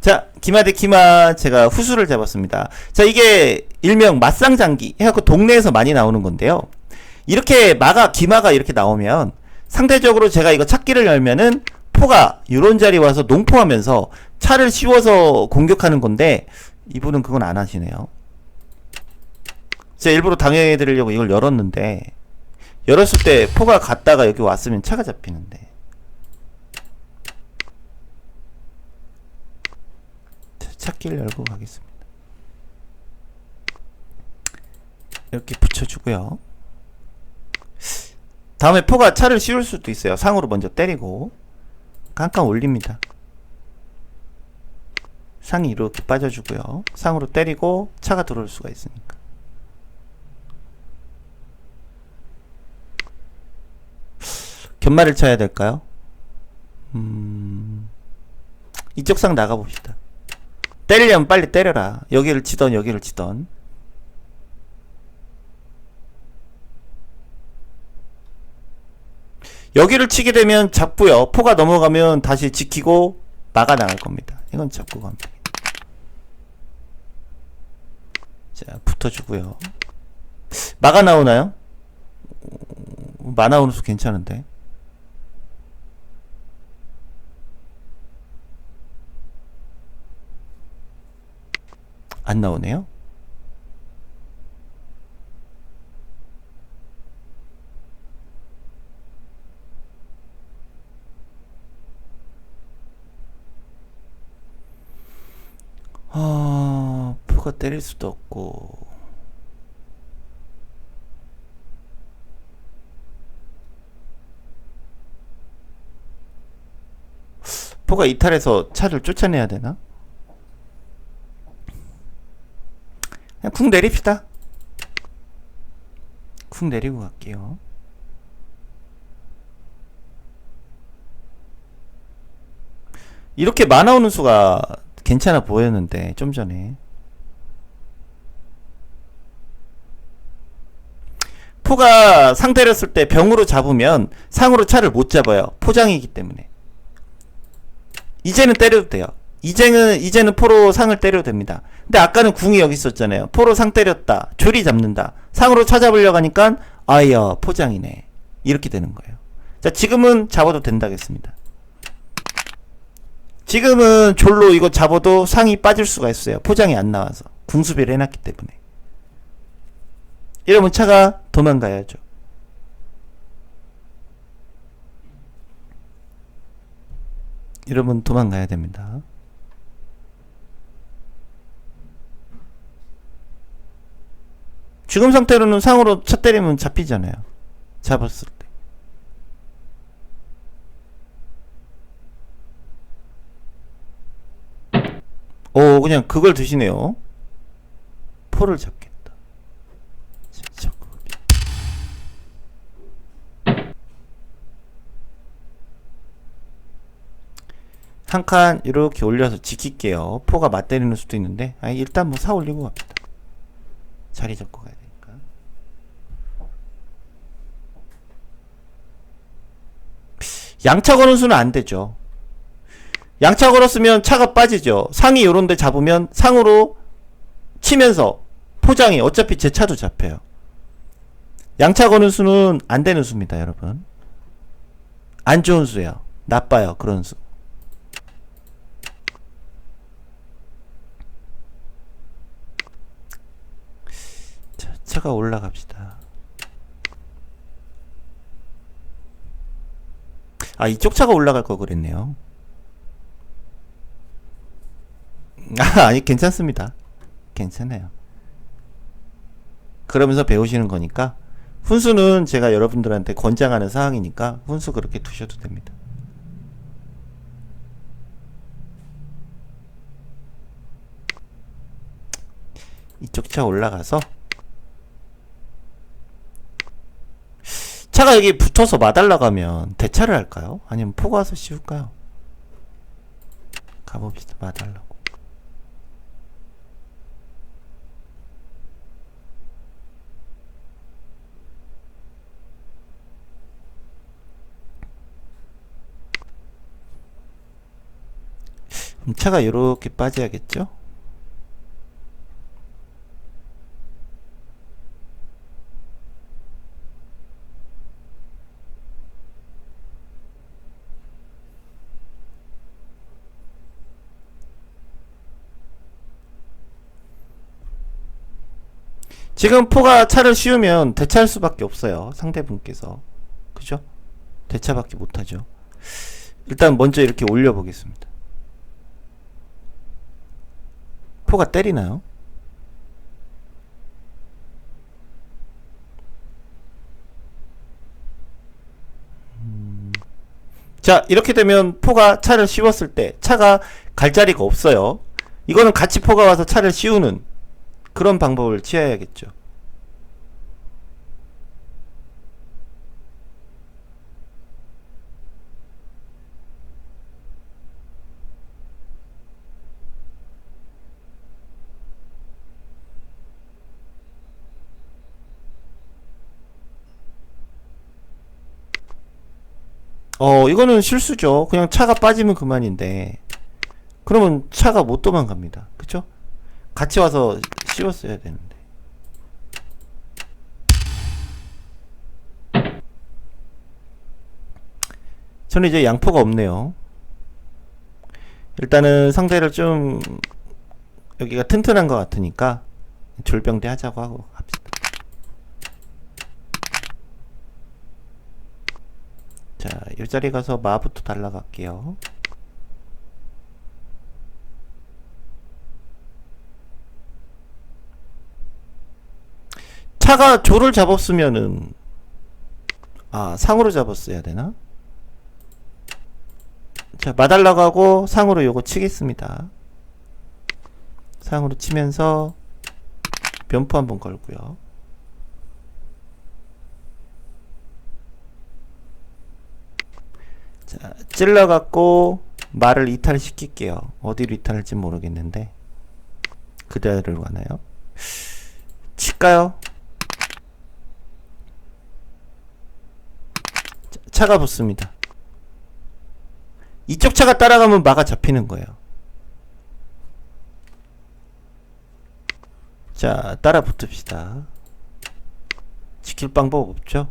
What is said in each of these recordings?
자, 기마 대 기마 제가 후수를 잡았습니다. 자, 이게 일명 맞상장기 해갖고 동네에서 많이 나오는 건데요. 이렇게 마가 기마가 이렇게 나오면 상대적으로 제가 이거 찾기를 열면은 포가 요런 자리 와서 농포하면서 차를 씌워서 공격하는 건데 이분은 그건 안 하시네요. 제가 일부러 당연히 드리려고 이걸 열었는데 열었을 때 포가 갔다가 여기 왔으면 차가 잡히는데 찾기를 열고 가겠습니다. 이렇게 붙여주고요. 다음에 포가 차를 씌울 수도 있어요. 상으로 먼저 때리고 깜깜 올립니다. 상이 이렇게 빠져주고요. 상으로 때리고 차가 들어올 수가 있으니까. 견마를 쳐야 될까요? 음... 이쪽 상 나가봅시다. 때리려면 빨리 때려라. 여기를 치던 여기를 치던. 여기를 치게 되면 잡고요. 포가 넘어가면 다시 지키고 막아 나갈 겁니다. 이건 잡고 갑니다. 자, 붙어주고요. 막아 나오나요? 어, 마 나 오는 수 괜찮은데. 안 나오네요. 아, 포가 때릴 수도 없고. 포가 이탈해서 차를 쫓아내야 되나? 그냥 쿵 내립시다. 쿵 내리고 갈게요. 이렇게 마 나오는 수가 괜찮아 보였는데 좀 전에. 포가 상 때렸을 때 병으로 잡으면 상으로 차를 못 잡아요. 포장이기 때문에. 이제는 때려도 돼요. 이제는 이제는 포로 상을 때려도 됩니다 근데 아까는 궁이 여기 있었잖아요 포로 상 때렸다 조리 잡는다 상으로 찾아보려고 하니까 아이야 포장이네 이렇게 되는 거예요 자 지금은 잡아도 된다겠습니다 지금은 졸로 이거 잡아도 상이 빠질 수가 있어요. 포장이 안 나와서. 궁수비를 해놨기 때문에. 이러면 차가 도망가야죠. 이러면 도망가야 됩니다. 지금 상태로는 상으로 차 때리면 잡히잖아요. 잡았을 때. 오, 그냥 그걸 드시네요. 포를 잡겠다. 한 칸 이렇게 올려서 지킬게요. 포가 맞대리는 수도 있는데, 아 일단 뭐 사 올리고 갑니다. 자리 잡고 가야 되니까. 양차 거는 수는 안 되죠. 양차 걸었으면 차가 빠지죠. 상이 요런데 잡으면 상으로 치면서 포장이 어차피 제 차도 잡혀요. 양차 거는 수는 안 되는 수입니다, 여러분. 안 좋은 수예요. 나빠요, 그런 수. 자, 차가 올라갑시다. 아, 이쪽 차가 올라갈 걸 그랬네요. 아, 아니, 괜찮습니다. 괜찮아요. 그러면서 배우시는 거니까, 훈수는 제가 여러분들한테 권장하는 사항이니까, 훈수 그렇게 두셔도 됩니다. 이쪽 차 올라가서, 차가 여기 붙어서 마달라 가면 대차를 할까요? 아니면 포가 와서 씌울까요? 가봅시다, 마달라고. 차가 이렇게 빠져야겠죠? 지금 포가 차를 씌우면 대차할 수밖에 없어요. 상대분께서. 그죠? 대차밖에 못하죠. 일단 먼저 이렇게 올려보겠습니다. 포가 때리나요? 음. 자, 이렇게 되면 포가 차를 씌웠을 때 차가 갈 자리가 없어요. 이거는 같이 포가 와서 차를 씌우는 그런 방법을 취해야겠죠. 어, 이거는 실수죠. 그냥 차가 빠지면 그만인데. 그러면 차가 못 도망갑니다. 그쵸? 같이 와서 씌웠어야 되는데. 저는 이제 양포가 없네요. 일단은 상대를 좀 여기가 튼튼한 것 같으니까 졸병대 하자고 하고 합시다. 자, 이 자리 가서 마부터 달라갈게요. 차가 조를 잡았으면은 아 상으로 잡았어야 되나? 자 마달라가고 상으로 요거 치겠습니다. 상으로 치면서 변포 한번 걸고요. 자 찔러갖고 말을 이탈시킬게요. 어디로 이탈할지 모르겠는데 그대로 가나요? 칠까요? 자, 차가 붙습니다. 이쪽 차가 따라가면 마가 잡히는 거예요. 자, 따라 붙읍시다. 지킬 방법 없죠?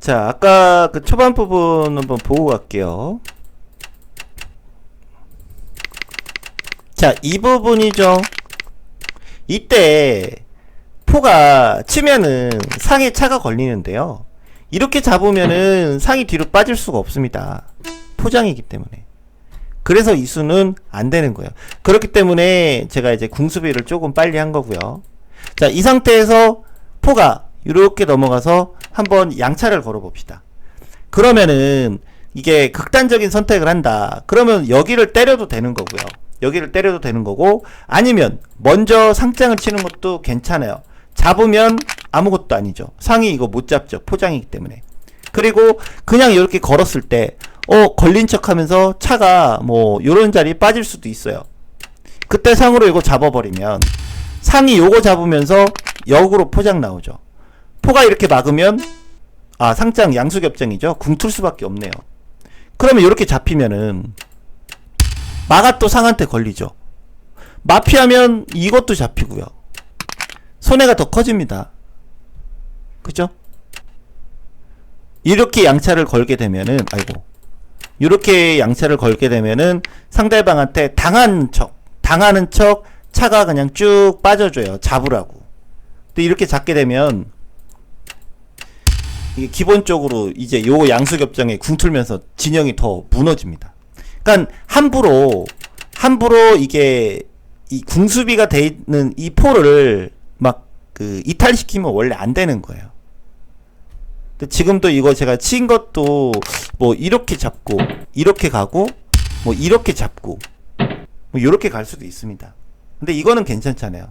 자, 아까 그 초반 부분 한번 보고 갈게요. 자, 이 부분이죠. 이때 포가 치면은 상에 차가 걸리는데요. 이렇게 잡으면은 상이 뒤로 빠질 수가 없습니다. 포장이기 때문에. 그래서 이 수는 안 되는 거예요. 그렇기 때문에 제가 이제 궁수비를 조금 빨리 한 거고요. 자, 이 상태에서 포가 이렇게 넘어가서 한번 양차를 걸어 봅시다. 그러면은 이게 극단적인 선택을 한다. 그러면 여기를 때려도 되는 거고요. 여기를 때려도 되는 거고 아니면 먼저 상장을 치는 것도 괜찮아요. 잡으면 아무것도 아니죠. 상이 이거 못 잡죠. 포장이기 때문에. 그리고 그냥 이렇게 걸었을 때 어, 걸린 척 하면서 차가 뭐 요런 자리에 빠질 수도 있어요. 그때 상으로 이거 잡아버리면 상이 요거 잡으면서 역으로 포장 나오죠. 포가 이렇게 막으면 아 상장 양수겹정이죠. 궁툴 수밖에 없네요. 그러면 이렇게 잡히면은 마가 또 상한테 걸리죠. 마피하면 이것도 잡히고요. 손해가 더 커집니다. 그죠? 이렇게 양차를 걸게 되면은 아이고 이렇게 양차를 걸게 되면은 상대방한테 당한 척 당하는 척 차가 그냥 쭉 빠져줘요 잡으라고 또 이렇게 잡게 되면 이게 기본적으로 이제 요 양수겹정에 궁틀면서 진영이 더 무너집니다 그러니까 함부로 함부로 이게 이 궁수비가 돼 있는 이 포를 막 그 이탈시키면 원래 안 되는 거예요. 근데 지금도 이거 제가 친 것도 뭐 이렇게 잡고 이렇게 가고 뭐 이렇게 잡고 뭐 이렇게 갈 수도 있습니다. 근데 이거는 괜찮잖아요.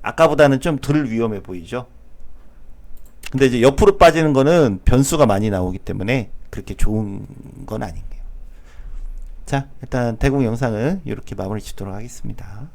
아까보다는 좀 덜 위험해 보이죠. 근데 이제 옆으로 빠지는 거는 변수가 많이 나오기 때문에 그렇게 좋은 건 아닌데요. 자, 일단 대공 영상은 이렇게 마무리 짓도록 하겠습니다.